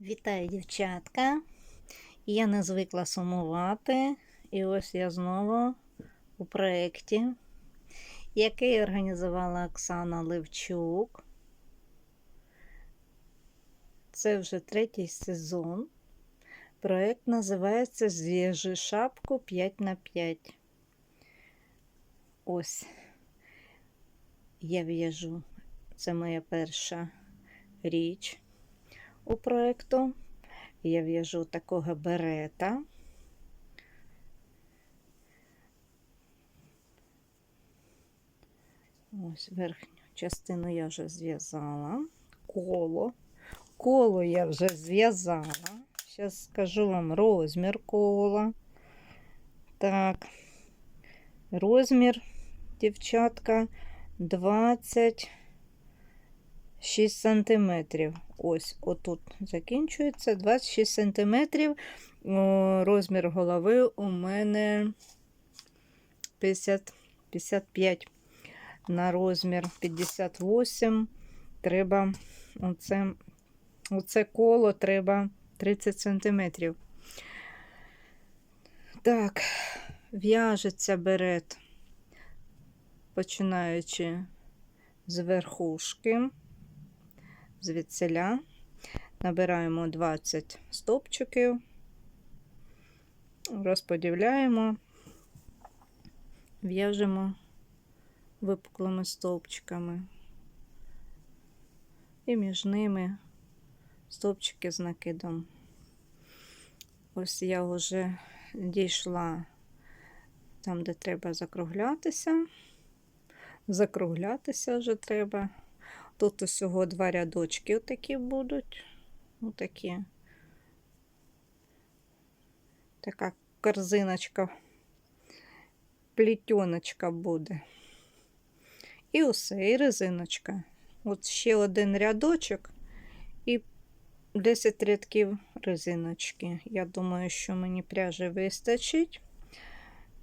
Вітаю, дівчатка. Я не звикла сумувати. І ось я знову у проєкті, який організувала Оксана Левчук. Це вже третій сезон. Проєкт називається Зв'яжи шапку 5 на 5. Ось я в'яжу. Це моя перша річ у проєкту. Я в'яжу такого берета. Ось верхню частину я вже зв'язала. Коло. Коло я вже зв'язала. Зараз скажу вам розмір кола. Так, розмір, дівчатка, 26 сантиметрів. Ось отут закінчується 26 сантиметрів. Розмір голови у мене 50, 55 на розмір 58. Треба оце, оце коло треба 30 сантиметрів. Так, в'яжеться берет, починаючи з верхушки, звідсиля. Набираємо 20 стовпчиків, розподіляємо, в'яжемо випуклими стовпчиками. І між ними стовпчики з накидом. Ось я вже дійшла там, де треба закруглятися. Закруглятися вже треба. Тут усього два рядочки отакі будуть. Отакі. Така корзиночка, плітьоночка буде. І усе, і резиночка. От ще один рядочок і 10 рядків резиночки. Я думаю, що мені пряжі вистачить.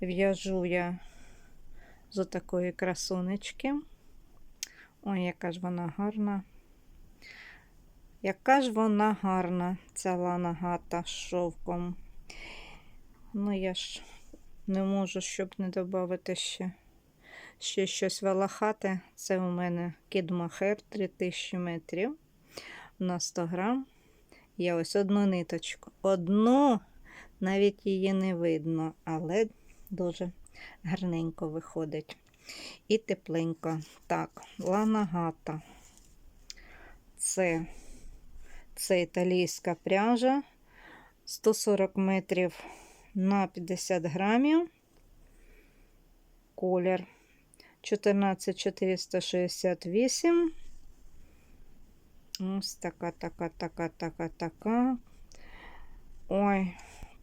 В'яжу я з такої красунечки. Ой, яка ж вона гарна. Яка ж вона гарна, ця ланагата з шовком. Ну, я ж не можу, щоб не додати ще ще щось валахати. Це у мене кідмахер 3000 метрів на 100 грам. Я ось одну ниточку. Одну, навіть її не видно, але дуже гарненько виходить. І тепленько. Так, ланагата. Це, це італійська пряжа 140 метрів на 50 грамів. Колір 14468. Ось така, така, така, така, така. Ой,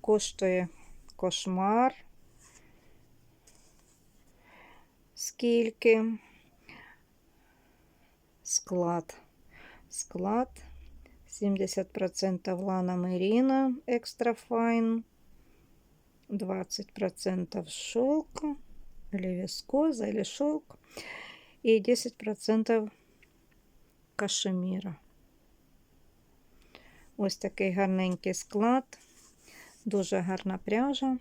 коштує кошмар. Скільки? Склад. Склад 70% лана меріна екстра файн, 20% шелка, или вискоза, или шелк, і 10% кашеміра. Ось такий гарненький склад, дуже гарна пряжа.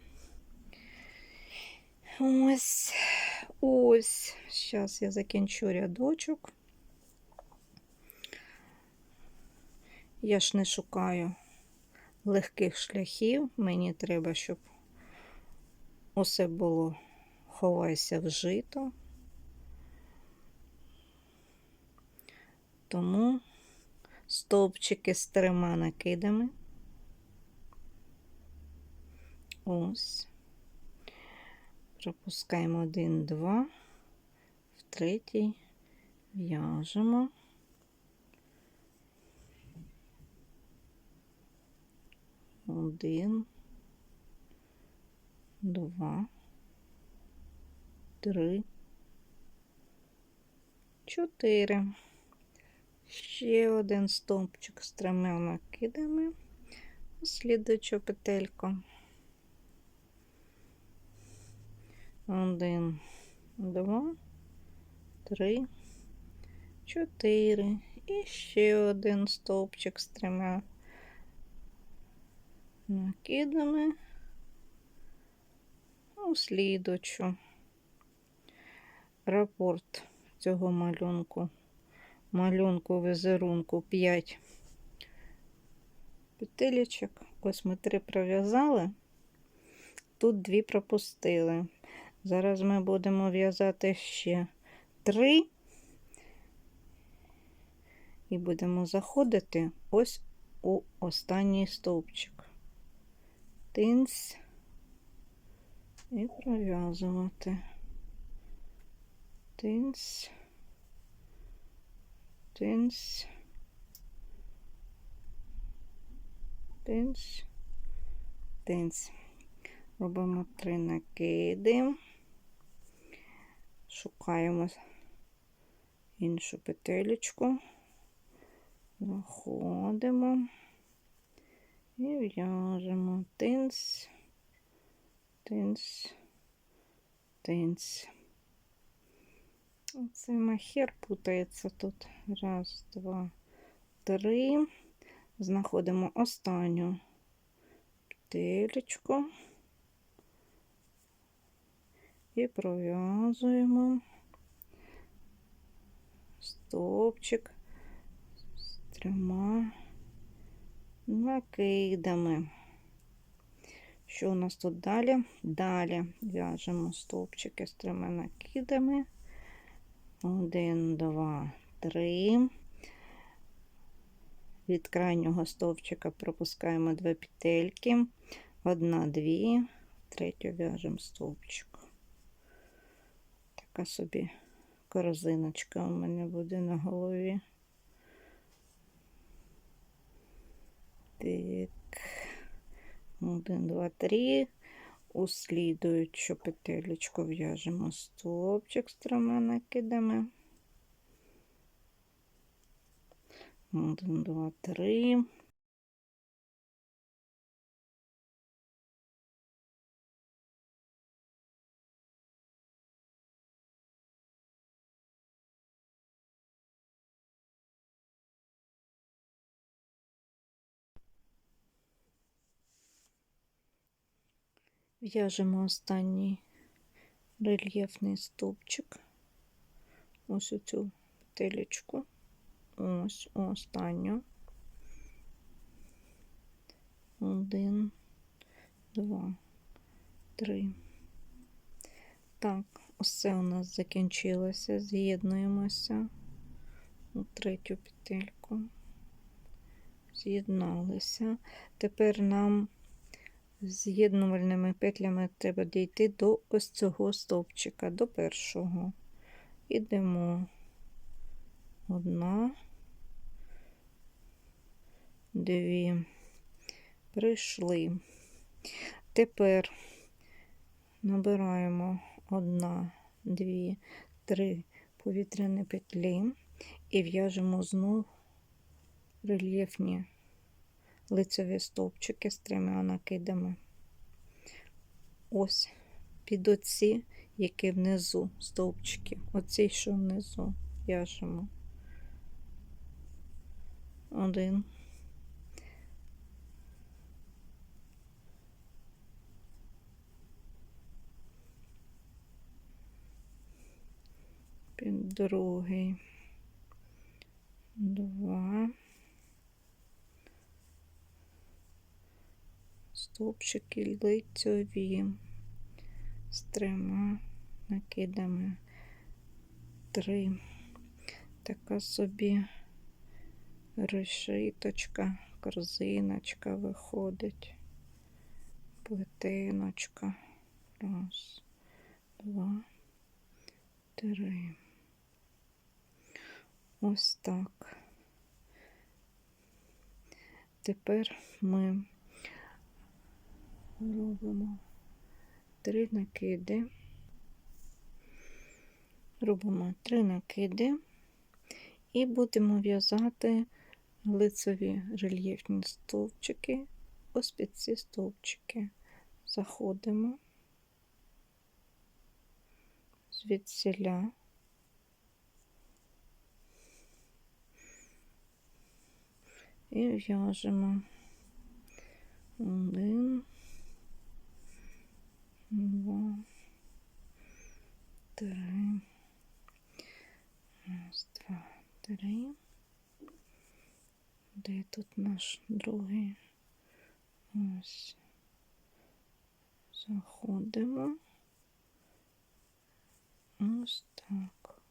Ось, ось, зараз я закінчу рядочок. Я ж не шукаю легких шляхів, мені треба, щоб усе було ховайся в жито. Тому стовпчики з трьома накидами. Ось. Пропускаємо один, два, в третій в'яжемо. Один, два, три, чотири. Ще один стовпчик з трьома накидами, слідуючу петельку. Один, два, три, чотири. І ще один стовпчик з трьома накидами у слідочу. Рапорт цього малюнку. Малюнку візерунку 5 петелечок. Ось ми три пров'язали, тут дві пропустили. Зараз ми будемо в'язати ще три і будемо заходити ось у останній стовпчик. Тинць і пров'язувати. Тинць, тинць, тинць, тинць. Робимо три накиди, шукаємо іншу петелечку, заходимо і в'яжемо тинць, тинць, тинць. Цей махер путається тут. Раз, два, три. Знаходимо останню петелечку і пров'язуємо стовпчик з трьома накидами. Що у нас тут далі? Далі в'яжемо стовпчики з трьома накидами. Один, два, три. Від крайнього стовпчика пропускаємо дві петельки. Одна, дві, третю в'яжемо стовпчик. Така собі корзиночка у мене буде на голові. Так, один, два, три. У слідуючу петелечку в'яжемо стовпчик з трьома накидами. Один, два, три. В'яжемо останній рельєфний стовпчик. Ось оцю петелечку. Ось останню. Один, два, три. Так, усе у нас закінчилося. З'єднуємося у третю петельку. З'єдналися. Тепер нам з'єднувальними петлями треба дійти до ось цього стовпчика, до першого. Ідемо одна, дві, прийшли. Тепер набираємо одна, дві, три повітряні петлі і в'яжемо знову рельєфні лицеві стовпчики з трьома накидами. Ось під оці, які внизу стовпчики, оці, що внизу в'яжемо. Один. Під другий. Два. Стовпчики лицьові з трьома накидами три. Така собі решиточка, корзиночка виходить, плетиночка. Раз, два, три. Ось так. Тепер ми робимо три накиди, робимо три накиди і будемо в'язати лицеві рельєфні стовпчики, ось під ці стовпчики. Заходимо звідсіля. І в'яжемо Один. Два. Три. Раз, два, три. Де тут наш другий? Ось. Заходимо. Ось так.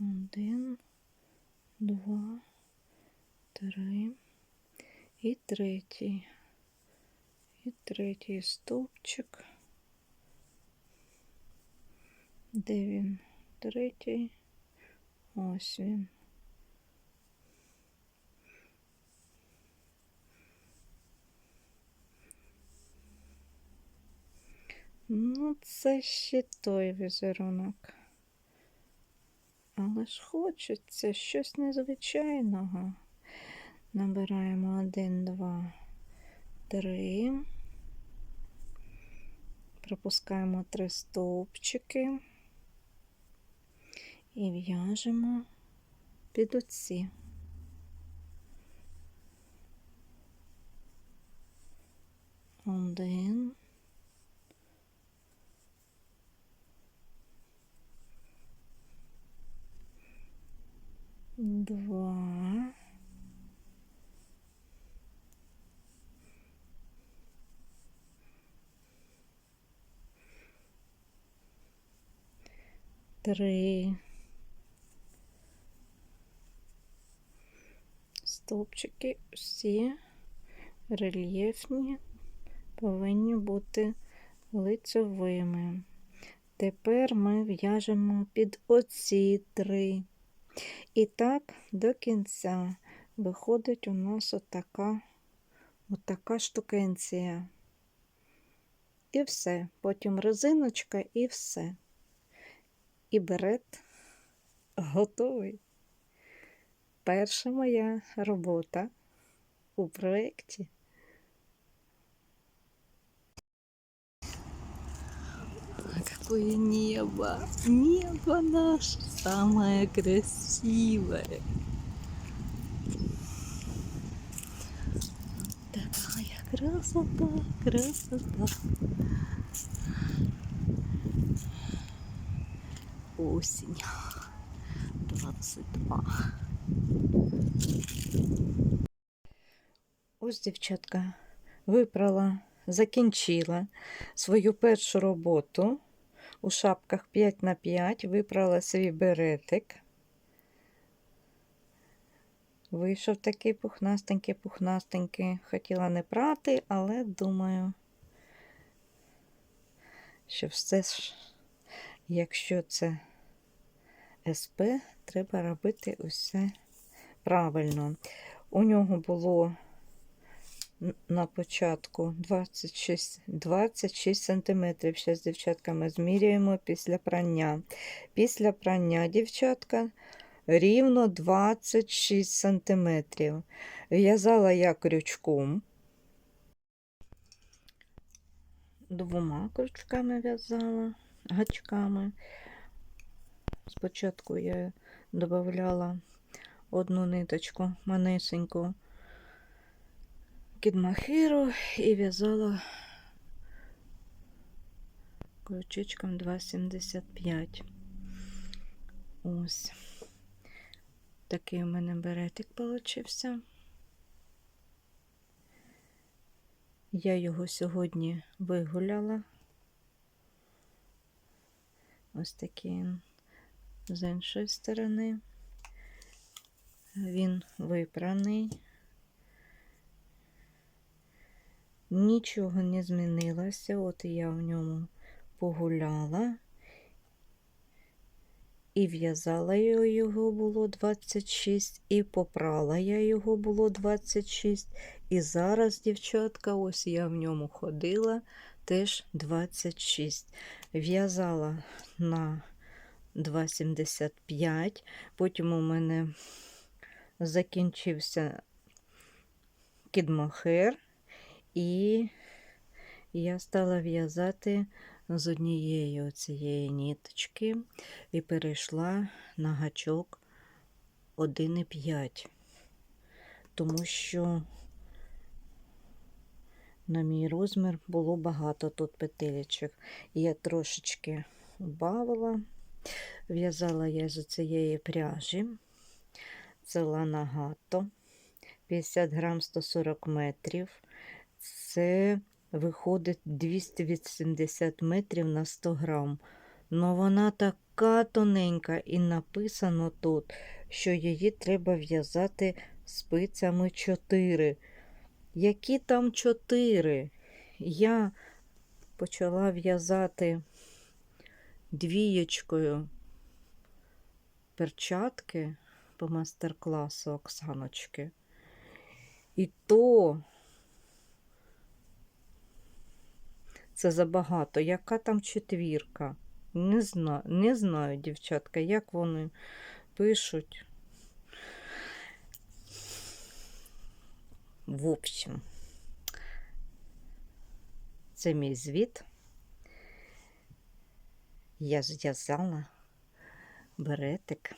Один, два, три. І третій. І третій стовпчик. Де він? Третій. Ось він. Ну, це ще той візерунок. Але ж хочеться щось незвичайного. Набираємо один, два, три. Пропускаємо три стовпчики і в'яжемо під оці. Один. Два. Три. Стовпчики всі рельєфні повинні бути лицевими. Тепер ми в'яжемо під оці три. І так до кінця виходить у нас отака, отака штукенція. І все. Потім резиночка і все. І берет готовий. Перша моя робота у проєкті. Какое небо! Небо наше самое красивое. Такая красота, красота. Осень. 22. Ось, дівчатка, випрала, закінчила свою першу роботу у шапках 5 на 5 випрала свій беретик. Вийшов такий пухнастенький, пухнастенький. Хотіла не прати, але думаю, що все ж, якщо це СП, треба робити усе правильно. У нього було на початку 26 26 см. Зараз, дівчатка, ми зміряємо після прання. Після прання, дівчатка, рівно 26 см. В'язала я крючком. Двома крючками в'язала, гачками. Спочатку я додавала одну ниточку манисеньку кідмахиру і в'язала крючечком 2,75. Ось такий у мене беретик получився. Я його сьогодні вигуляла. Ось такий з іншої сторони. Він випраний. Нічого не змінилося. От я в ньому погуляла і в'язала його було 26, і попрала я його було 26. І зараз, дівчатка, ось я в ньому ходила теж 26. В'язала на 2,75. Потім у мене закінчився кідмохер. І я стала в'язати з однієї цієї ніточки і перейшла на гачок 1,5, тому що на мій розмір було багато тут петелечок. Я трошечки убавила. В'язала я з цієї пряжі. Це Лана Гато. 50 грам 140 метрів. Це виходить 280 метрів на 100 грам. Ну вона така тоненька, і написано тут, що її треба в'язати спицями 4. Які там 4? Я почала в'язати двієчкою перчатки по мастер-класу Оксаночки. І то це забагато. Яка там четвірка? Не знаю, не знаю, дівчатка, як вони пишуть. В общем, це мій звіт. Я зв'язала беретик.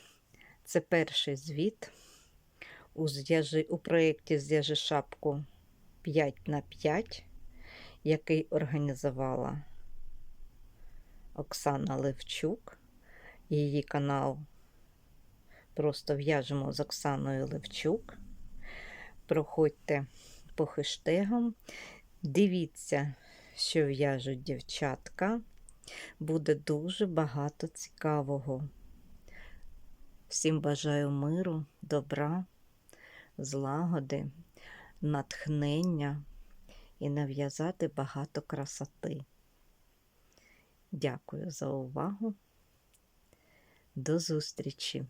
Це перший звіт у, зв'яжи, у проєкті Зв'яжи шапку 5 на 5, який організувала Оксана Левчук. Її канал просто в'яжемо з Оксаною Левчук. Проходьте по хештегам, дивіться, що в'яжуть дівчатка. Буде дуже багато цікавого. Всім бажаю миру, добра, злагоди, натхнення і нав'язати багато красоти. Дякую за увагу. До зустрічі!